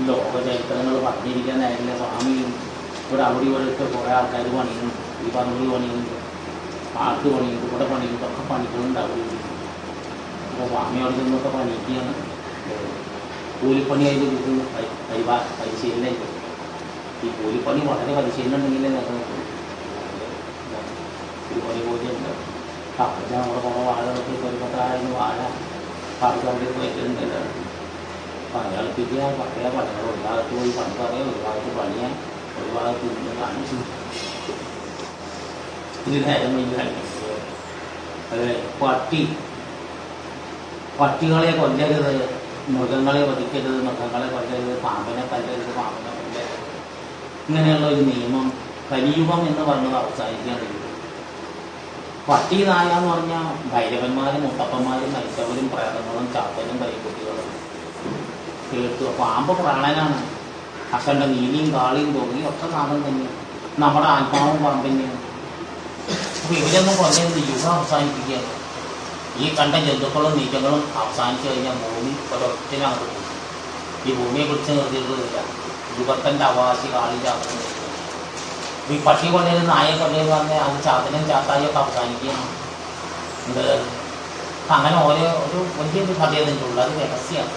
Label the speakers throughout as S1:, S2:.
S1: ലോക ചരിത്രങ്ങൾ പറഞ്ഞിരിക്കാനായിട്ടില്ല സ്വാമിയും ഇവിടെ അവിടെ ഇവിടെയൊക്കെ കുറേ ആൾക്കാർ പണിയുന്നുണ്ട് ഈ പറമ്പിൽ പണിയുന്നുണ്ട് പാർക്ക് പണിയുണ്ട് ഇവിടെ പണിയുണ്ട് ഒക്കെ പണികളുണ്ട് അവിടെ അപ്പോൾ സ്വാമിയോട് നിന്നൊക്കെ പണിക്കുകയാണ് കൂലിപ്പണി അതിന്റെ കിട്ടുന്ന പരിശീലനം ഈ കൂലിപ്പണി വളരെ പരിശീലനം ഉണ്ടെങ്കിലേ നമുക്ക് കൂലിപ്പണി പോലെയുണ്ട് അവിടെ നമ്മുടെ കുറേ വാഴകൾക്ക് കൊരുപ്പത്തായിരുന്നു വാഴ പാർക്ക് അവിടെ പോയിട്ടുണ്ടല്ലോ പണികളിപ്പിക്കുക പറയാ പണികൾ ഒരു ഒരു ഭാഗത്ത് പണിയാൻ ഒരു ഭാഗത്ത് നിന്ന് കാണിച്ചു ഇത് നേരം അതെ പട്ടി പട്ടികളെ കൊല്ലരുത് മൃഗങ്ങളെ വധിക്കരുത് മൃഗങ്ങളെ കൊല്ലരുത് പാമ്പിനെ കൊല്ലരുത് പാമ്പിനെ കൊല്ലരുത് ഇങ്ങനെയുള്ള ഒരു നിയമം കലിയുഗം എന്ന് പറഞ്ഞത് അവസാനിക്കാൻ കഴിയും പട്ടി നായ പറഞ്ഞാൽ ഭൈരവന്മാരും മുത്തപ്പന്മാരും മരിച്ചവരും പ്രേതങ്ങളും ചാത്തനും കൈക്കുട്ടികളും അപ്പോൾ ആമ്പ് പ്രാണനാണ് അക്കണ്ട നീലിയും കാളിയും തൊഴിയും ഒക്കെ നാമം തന്നെ നമ്മുടെ ആത്മാവും പാമ്പ് അപ്പോൾ അപ്പൊ ഇവരൊന്നും പറഞ്ഞിരുന്നു യുഗം അവസാനിപ്പിക്കുക? ഈ കണ്ട ജന്തുക്കളും നീക്കങ്ങളും അവസാനിച്ചു കഴിഞ്ഞാൽ ഭൂമി ഒരൊറ്റനകത്ത് പോകും. ഈ ഭൂമിയെ കുറിച്ച് നിർത്തിയിട്ടില്ല യുഗത്തിന്റെ അവകാശി കാളിന്റെ ചാത്തനും. ഈ പക്ഷി കൊല്ലരുത് നായ കൊല്ലരുത് പറഞ്ഞാൽ അത് ചാത്തനും ചാത്തായൊക്കെ അവസാനിക്കുകയാണ്. അങ്ങനെ ഓരോ ഒരു വലിയൊരു കഥയതിന്റെ ഉള്ളത് രഹസ്യമാണ്.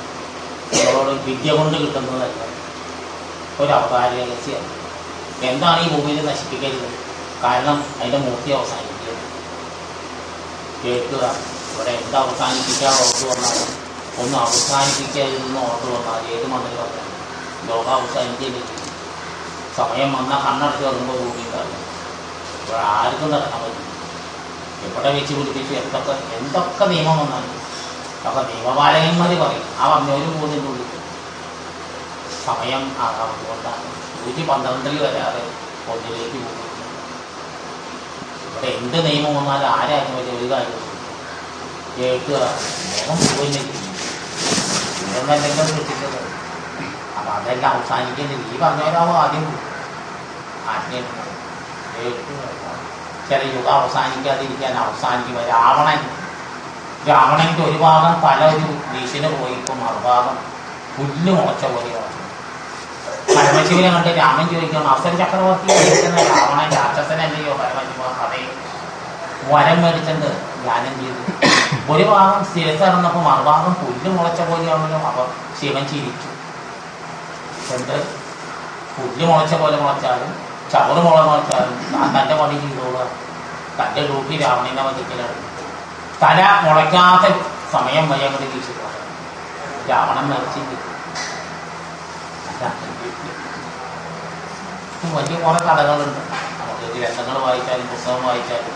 S1: നമ്മളോട് വിദ്യ കൊണ്ട് കിട്ടുന്നതല്ല. ഒരു അവതാര എന്താണ് ഈ ഭൂമിയിൽ നശിപ്പിക്കരുത്? കാരണം അതിന്റെ മൂർത്തി അവസാനിക്കുക കേൾക്കുക. ഇവിടെ എന്ത് അവസാനിപ്പിക്കാൻ ഓർത്ത് വന്നാലും ഒന്ന് അവസാനിപ്പിക്കരുതെന്ന് ഓർത്ത് വന്നാൽ ഏത് മണ്ണിൽ പറഞ്ഞാൽ ലോകം അവസാനിക്കില്ല സമയം വന്നാൽ കണ്ണടച്ച് വരുമ്പോൾ ഭൂമി ഉണ്ടാകും ഇവിടെ ആർക്കും നടക്കാൻ പറ്റില്ല. എവിടെ വെച്ച് പിടിപ്പിച്ചു എന്തൊക്കെ എന്തൊക്കെ നിയമം വന്നാലും അപ്പൊ ദൈവപാലകന്മാര് പറയും ആ പറഞ്ഞവരും മൂന്നിന്റെ ഉള്ളിൽ സമയം ആകാവുന്നതുകൊണ്ടാണ് നൂറ്റി പന്ത്രണ്ടിൽ വരാതെ ഒന്നിലേക്ക് പോകുന്നു ഇവിടെ എന്ത് നിയമം വന്നാലും ആരാരും വലിയ ഒരു കാര്യം സൃഷ്ടിച്ചത് അപ്പൊ അതെല്ലാം അവസാനിക്കുന്നില്ല ഈ പറഞ്ഞവരാവും ആദ്യം ചില യുഗം അവസാനിക്കാതിരിക്കാൻ അവസാനിക്കും രാവണൻ രാവണന്റെ ഒരു ഭാഗം തല ഒരു വീശിന് പോയി ഇപ്പൊ മറുഭാഗം പുല്ല് മുളച്ച പോലെ പരമശിവനെ കണ്ട് രാമൻ ചോദിക്കണം അസൻ ചക്രവർത്തി രാവണൻ രാക്ഷസനല്ലയോ പരമശിവ അതെ. വരം മേടിച്ചിട്ട് ധ്യാനം ചെയ്തു. ഒരു ഭാഗം സ്ഥിരത്തിറന്നപ്പോ മറുഭാഗം പുല്ല് മുളച്ച പോലെയാണല്ലോ അപ്പൊ ശിവൻ ചിരിച്ചു. എന്ത്? പുല്ല് മുളച്ച പോലെ മുളച്ചാലും ചവറ് മുള മുളച്ചാലും തന്റെ പണി ചെയ്തോളുക. തന്റെ ഡ്യൂട്ടി രാവണനെ വധിക്കലാണ്. തല മുളയ്ക്കാത്ത സമയം വരെ അങ്ങോട്ട് വീശി പോകണം രാവണൻ മരിച്ചില്ല. വലിയ കുറെ കഥകളുണ്ട്. നമുക്ക് ഗ്രന്ഥങ്ങൾ വായിച്ചാലും പുസ്തകം വായിച്ചാലും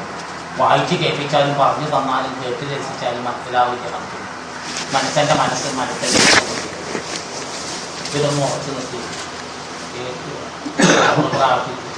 S1: വായിച്ച് കേൾപ്പിച്ചാലും പറഞ്ഞു തന്നാലും കേട്ട് രസിച്ചാലും മനസ്സിലാവില്ല നമുക്ക് മനസ്സെന്റെ മനസ്സ് മനസ്സിൽ ഇതൊന്നും ഉറച്ചു നിർത്തി പ്രാർത്ഥിക്കും